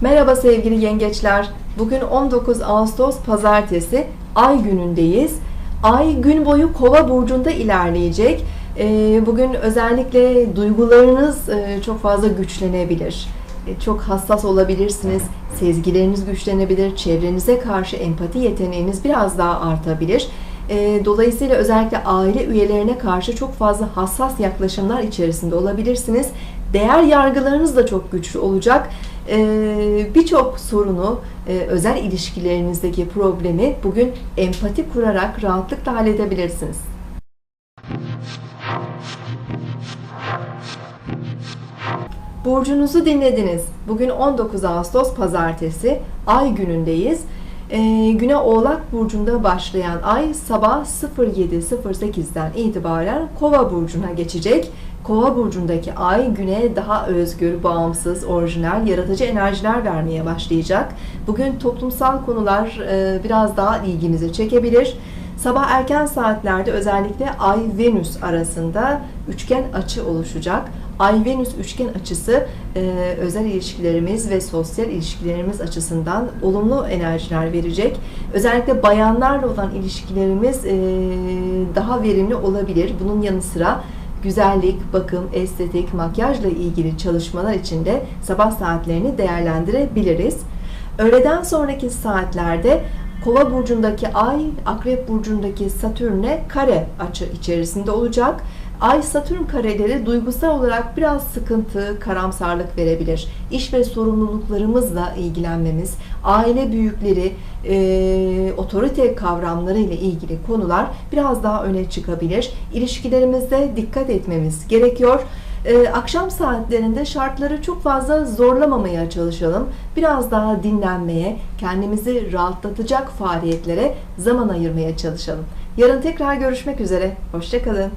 Merhaba sevgili yengeçler. Bugün 19 Ağustos Pazartesi Ay günündeyiz. Ay gün boyu Kova burcunda ilerleyecek. Ee, Bugün özellikle duygularınız e, çok fazla güçlenebilir. E, Çok hassas olabilirsiniz. Sezgileriniz güçlenebilir. Çevrenize karşı empati yeteneğiniz biraz daha artabilir. E, Dolayısıyla özellikle aile üyelerine karşı çok fazla hassas yaklaşımlar içerisinde olabilirsiniz. Değer yargılarınız da çok güçlü olacak. Ee, Birçok sorunu, e, özel ilişkilerinizdeki problemi bugün empati kurarak rahatlıkla halledebilirsiniz. Burcunuzu dinlediniz. Bugün 19 Ağustos Pazartesi, Ay günündeyiz. Ee, güne Oğlak Burcu'nda başlayan Ay sabah 07.08'den itibaren Kova Burcu'na geçecek. Kova Burcu'ndaki Ay güne daha özgür, bağımsız, orijinal, yaratıcı enerjiler vermeye başlayacak. Bugün toplumsal konular e, biraz daha ilginizi çekebilir. Sabah erken saatlerde özellikle Ay-Venüs arasında üçgen açı oluşacak. Ay-Venüs üçgen açısı e, özel ilişkilerimiz ve sosyal ilişkilerimiz açısından olumlu enerjiler verecek. Özellikle bayanlarla olan ilişkilerimiz e, daha verimli olabilir. Bunun yanı sıra güzellik, bakım, estetik, makyajla ilgili çalışmalar için de sabah saatlerini değerlendirebiliriz. Öğleden sonraki saatlerde Kova burcundaki Ay, Akrep burcundaki Satürn'e kare açı içerisinde olacak. Ay Satürn kareleri duygusal olarak biraz sıkıntı, karamsarlık verebilir. İş ve sorumluluklarımızla ilgilenmemiz, aile büyükleri, e, otorite kavramları ile ilgili konular biraz daha öne çıkabilir. İlişkilerimizde dikkat etmemiz gerekiyor. Ee, akşam saatlerinde şartları çok fazla zorlamamaya çalışalım. Biraz daha dinlenmeye, kendimizi rahatlatacak faaliyetlere zaman ayırmaya çalışalım. Yarın tekrar görüşmek üzere. Hoşçakalın.